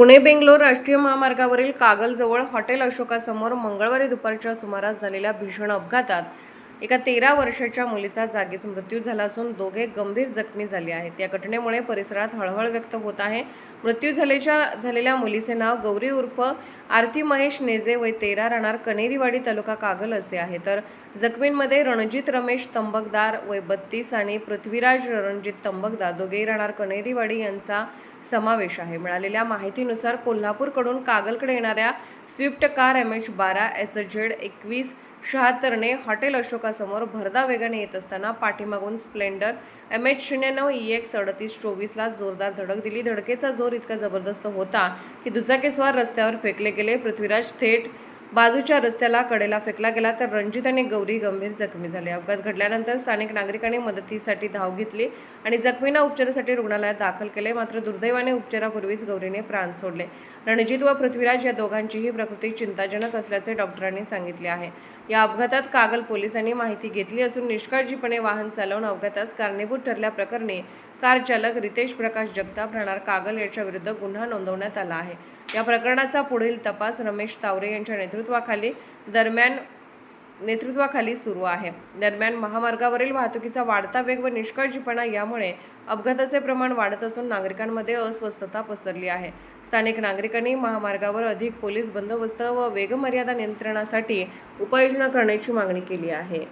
पुणे बेंगलोर राष्ट्रीय महामार्गावरील कागलजवळ हॉटेल अशोकासमोर मंगळवारी दुपारच्या सुमारास झालेल्या भीषण अपघातात एका तेरा वर्षाच्या मुलीचा जागीच मृत्यू झाला असून दोघे गंभीर जखमी झाले आहेत. या घटनेमुळे परिसरात हळहळ व्यक्त होत आहे. मृत्यू झालेच्या झालेल्या मुलीचे नाव गौरी उर्फ आरती महेश नेजे वय तेरा राहणार कनेरीवाडी तालुका कागल असे आहे. तर जखमींमध्ये रणजित रमेश तंबकदार वय बत्तीस आणि पृथ्वीराज रणजित तंबकदार दोघेही राहणार कनेरीवाडी यांचा समावेश आहे. मिळालेल्या माहितीनुसार कोल्हापूरकडून कागलकडे येणाऱ्या स्विफ्ट कार एम एच बारा एच झेड एकवीस शहात्तरने हॉटेल अशोकासमोर भरदा वेगाने येत असताना पाठीमागून स्प्लेंडर एम एच शून्य नऊ ई एक्स अडतीस चोवीसला जोरदार धडक दिली. धडकेचा जोर इतका जबरदस्त होता की दुचाकीस्वार रस्त्यावर फेकले गेले. पृथ्वीराज थेट बाजूच्या रस्त्याला कडेला फेकला गेला तर रणजित आणि गौरी गंभीर जखमी झाले. अपघात घडल्यानंतर स्थानिक नागरिकांनी मदतीसाठी धाव घेतली आणि जखमींना उपचारासाठी रुग्णालयात दाखल केले. मात्र दुर्दैवाने उपचारापूर्वीच गौरीने प्राण सोडले. रणजित व पृथ्वीराज या दोघांचीही प्रकृती चिंताजनक असल्याचे डॉक्टरांनी सांगितले आहे. या अपघातात कागल पोलिसांनी माहिती घेतली असून निष्काळजीपणे वाहन चालवून अपघातास कारणीभूत ठरल्याप्रकरणी कार चालक रितेश प्रकाश जगताप राहणार कागल याच्या विरुद्ध गुन्हा नोंदवण्यात आला आहे. या प्रकरणाचा पुढील तपास रमेश तावरे यांच्या नेतृत्वाखाली दरम्यान नेतृत्वाखाली सुरू आहे. दरम्यान महामार्गावरील वाहतुकीचा वाढता वेग व निष्काळजीपणा यामुळे अपघाताचे प्रमाण वाढत असून नागरिकांमध्ये अस्वस्थता पसरली आहे. स्थानिक नागरिकांनी महामार्गावर अधिक पोलीस बंदोबस्त व वेगमर्यादा नियंत्रणासाठी उपाययोजना करण्याची मागणी केली आहे.